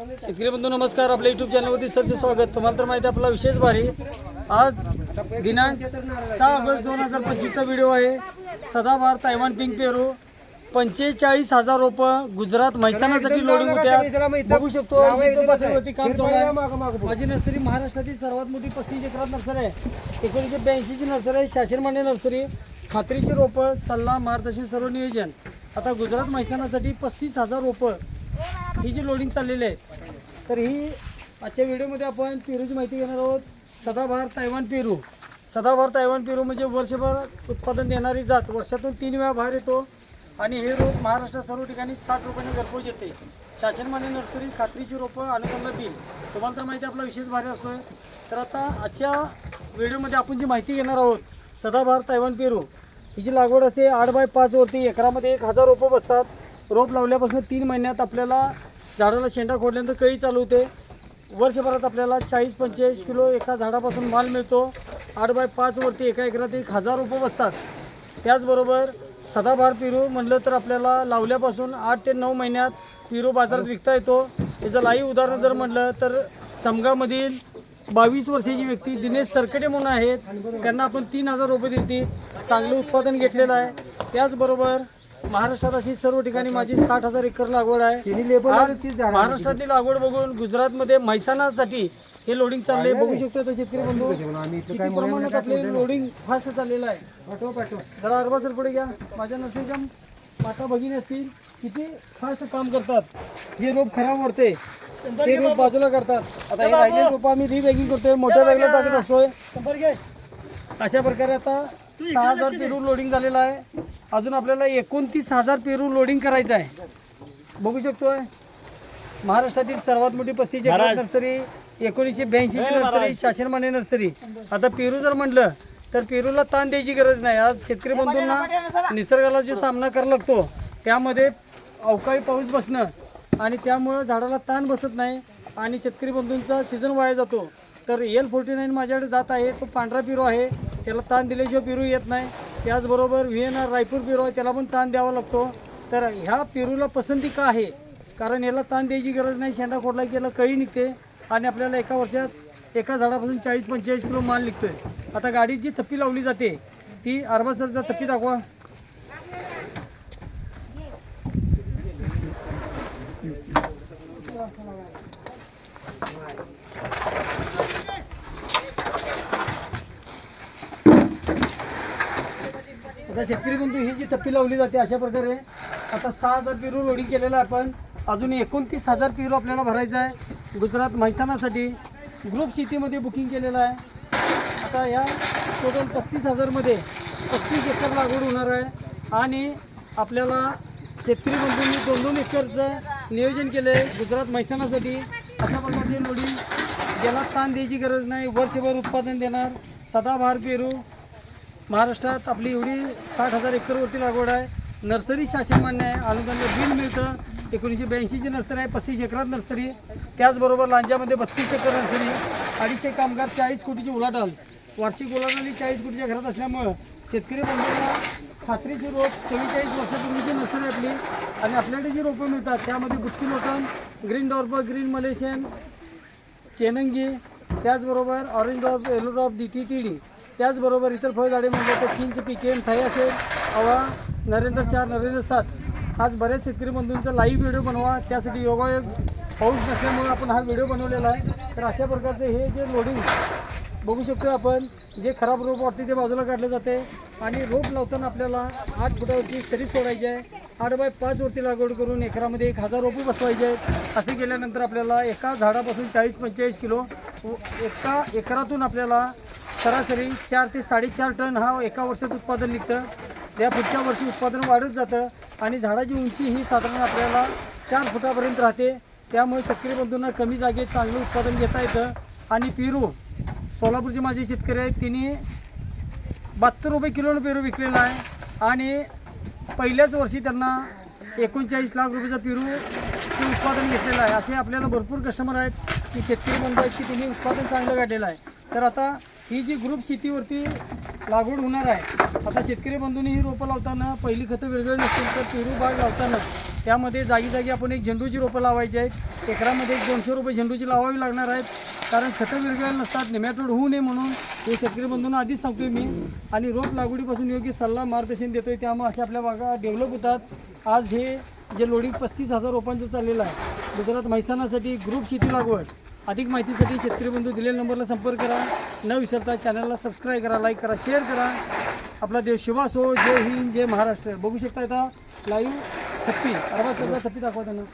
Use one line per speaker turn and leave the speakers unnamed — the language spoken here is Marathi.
शेतकरी बंधू नमस्कार. आपल्या युट्यूब चॅनलवरती सरचे स्वागत. तुम्हाला तर माहिती आहे आपला विशेष भारी. आज दिनांक सहा ऑगस्ट दोन हजार पंचवीसचा व्हिडिओ आहे. सदाभार तैवान पिंक पेरू पंचेचाळीस हजार रोपं गुजरात म्हैसाणासाठी लोडिंग होत्या. बघू शकतो पातळीवरती काम चालू आहे. माझी नर्सरी महाराष्ट्रातील सर्वात मोठी पस्तीस एकरात नर्सरी आहे. एकोणीसशे ब्याऐंशीची नर्सरी आहे शासनमान्य नर्सरी. खात्रीशीर रोपं सल्ला मार्गदर्शन सर्व नियोजन. आता गुजरात म्हैसाणासाठी पस्तीस हजार रोपं ही जी लोडिंग चाललेली आहे तर ही आजच्या व्हिडिओमध्ये आपण पेरूची माहिती घेणार आहोत. सदाबहार तैवान पेरू. सदाबहार तैवान पेरू म्हणजे वर्षभर उत्पादन देणारी जात. वर्षातून तीन वेळा बाहेर येतो आणि हे रोप महाराष्ट्रात सर्व ठिकाणी साठ रुपयाने घरपोच येते. शासनमान्य नर्सरी खात्रीची रोपं अनुदानला बिल तुम्हाला तर माहिती आपला विशेष भारी असतोय. तर आता आजच्या व्हिडिओमध्ये आपण जी माहिती घेणार आहोत सदाबहार तैवान पेरू. हिची लागवड असते आठ बाय पाचवरती एकरामध्ये एक हजार रोपं बसतात. रोप लावल्यापासून तीन महिन्यात आपल्याला झाडाला शेंडा खोडल्यानंतर कळी चालू होते. वर्षभरात आपल्याला चाळीस पंचेचाळीस किलो एका झाडापासून माल मिळतो. आठ बाय पाचवरती एका एकरात एक हजार रोपं बसतात. त्याचबरोबर सदाबहार पेरू म्हणलं तर आपल्याला लावल्यापासून आठ ते नऊ महिन्यात पिरू बाजारात विकता येतो. याचं लाईव्ह उदाहरण जर म्हटलं तर समगामधील बावीस वर्षाची व्यक्ती दिनेश सरकटे म्हणून आहेत. त्यांना आपण तीन हजार रुपये देते चांगलं उत्पादन घेतलेलं आहे. त्याचबरोबर महाराष्ट्रात अशी सर्व ठिकाणी माझी साठ हजार एकर लागवड आहे. आज महाराष्ट्रातली लागवड बघून गुजरातमध्ये म्हैसाणासाठी हे लोडिंग चाललंय. बघू शकतो तर शेतकरी बंधू. किती प्रमाणात आपले लोडिंग फास्ट चाललेलं आहे. पाठवा पाठवा. जरा अरबा सर पुढे घ्या. माझ्या नर्सरीच्या माता भगिनी असतील किती फास्ट काम करतात. जे रोप खराब वाढते ते रोप बाजूला करतात. आता हे राहिले रोप आम्ही रिबॅगिंग करतोय. मोठ्या बॅगला टाकत असतोय. अशा प्रकारे आता सहा हजार पेरू लोडिंग झालेलं आहे. अजून आपल्याला एकोणतीस हजार पेरू लोडिंग करायचं आहे. बघू शकतोय? महाराष्ट्रातील सर्वात मोठी पस्तीस एकर नर्सरी एकोणीसशे ब्याऐंशीची नर्सरी शासनमान्य नर्सरी. आता पेरू जर म्हटलं तर पेरूला ताण द्यायची गरज नाही. आज शेतकरी बंधूंना निसर्गाला जो सामना करावा लागतो त्यामध्ये अवकाळी पाऊस बसणं आणि त्यामुळं झाडाला ताण बसत नाही आणि शेतकरी बंधूंचा सीझन वाया जातो. तर एल फोर्टी नाईन माझ्याकडे जात आहे तो पांढरा पिरो आहे त्याला ताण दिल्याशिवाय पिरू येत नाही. त्याचबरोबर व्ही एन आर रायपूर पिरो आहे त्याला पण ताण द्यावा लागतो. तर ह्या पेरूला पसंती का आहे? कारण याला ताण द्यायची गरज नाही शेंडा खोडला की याला कळी निघते आणि आपल्याला एका वर्षात एका झाडापासून चाळीस पंचेचाळीस किलो माल निघतोय. आता गाडीत जी थप्पी लावली जाते ती अर्धा सरचा थप्पी दाखवा. आता शेतकरी बंधू ही जी टप्पी लावली जाते अशा प्रकारे आता सहा हजार पेरू लोडिंग केलेलं आहे आपण. अजून एकोणतीस हजार पेरू आपल्याला भरायचं आहे. गुजरात म्हैसाणासाठी ग्रुप शेतीमध्ये बुकिंग केलेलं आहे. आता या टोटल पस्तीस हजारमध्ये पस्तीस एकर लागवड होणार आहे. आणि आपल्याला शेतकरी बंधूंनी दोन दोन एकरचं नियोजन केलं आहे गुजरात म्हैसाणासाठी. अशा प्रकारचे लोडिंग ज्याला ताण द्यायची गरज नाही वर्षभर उत्पादन देणार. सदाबहार पेरू. महाराष्ट्रात आपली एवढी साठ हजार एकरवरती लागवड आहे. नर्सरी शासन मान्य आहे. अनुदान बिल मिळतं. एकोणीसशे ब्याऐंशीची नर्सरी आहे. पस्तीस एकरात नर्सरी. त्याचबरोबर लांजामध्ये बत्तीस एकर नर्सरी. अडीचशे कामगार चाळीस कोटीची उलाढाल. वार्षिक उलाढाली चाळीस कोटीच्या घरात असल्यामुळं शेतकरी बंधूंना खात्रीची रोप चव्वेचाळीस वर्षापूर्वीची नर्सरी आपली. आणि आपल्याकडे जी रोपं मिळतात त्यामध्ये गुत्ती लोटन ग्रीन डॉर्ब ग्रीन मलेशियन चेनंगी त्याचबरोबर orange drop yellow drop D T T D. त्याचबरोबर इतर फळझाडे म्हणजे तर चिंच पिकेन थाई असेल हवा नरेंद्र चार नरेंद्र सात. आज बऱ्याच शेतकरी बंधूंचा लाईव्ह व्हिडिओ बनवा. त्यासाठी योगायोग पाऊस नसल्यामुळे आपण हा व्हिडिओ बनवलेला आहे. तर अशा प्रकारचे हे जे लोडिंग बघू शकतो आपण जे खराब रोप वाटते ते बाजूला काढले जाते आणि रोप लावताना आपल्याला आठ फुटावरची सरी सोडायची आहे. आठ बाय पाचवरती लागवड करून एकरामध्ये एक हजार रोपं बसवायचे आहेत. असे केल्यानंतर आपल्याला एका झाडापासून चाळीस पंचेचाळीस किलो व एका एकरातून आपल्याला सरासरी चार ते साडेचार टन हा एका वर्षात उत्पादन निघतं. या पुढच्या वर्षी उत्पादन वाढत जातं आणि झाडाची उंची ही साधारण आपल्याला चार फुटापर्यंत राहते. त्यामुळे सक्रिय बंधूंना कमी जागेत चांगलं उत्पादन घेता येतं. आणि पेरू सोलापूरचे माझे शेतकरी आहेत. त्यांनी बहात्तर रुपये किलोनं पेरू विकलेला आहे. आणि पहिल्याच वर्षी त्यांना एकोणचाळीस लाख रुपयाचा पेरू ते उत्पादन घेतलेलं आहे. असे आपल्याला भरपूर कस्टमर आहेत. की शेतकरी बंधू आहेत की त्यांनी उत्पादन चांगलं काढलेलं आहे. तर आता ही जी ग्रुप शेतीवरती लागवड होणार आहे आता शेतकरी बंधूंनी ही रोपं लावताना पहिली खतं वेगळी नसतील तर चुरू बाग लावताना त्यामध्ये जागी जागी आपण एक झेंडूची रोपं लावायची आहेत. एकरामध्ये एक दोनशे रुपये झेंडूची लावावी लागणार आहेत. कारण खतं विरघळायला नसतात नेमॅटोड होऊ नये म्हणून हे शेतकरी बंधूंना आधीच सांगतोय मी. आणि रोप लागवडीपासून योग्य सल्ला मार्गदर्शन देतोय त्यामुळे अशा आपल्या बागा डेव्हलप होतात. आज हे जे लोडिंग पस्तीस हजार रोपांचं चाललेलं आहे गुजरात म्हैसाणासाठी ग्रुप शेती लागवड. अधिक माहितीसाठी शेतकरी बंधू दिलेल्या नंबरला संपर्क करा. न विसरता चॅनलला सबस्क्राईब करा लाईक करा शेअर करा. आपला देव शिवास हो जय हिंद जय महाराष्ट्र. बघू शकता आता लाईव्ह थप्पी. अरबा सगळं थप्पी दाखवा त्यांना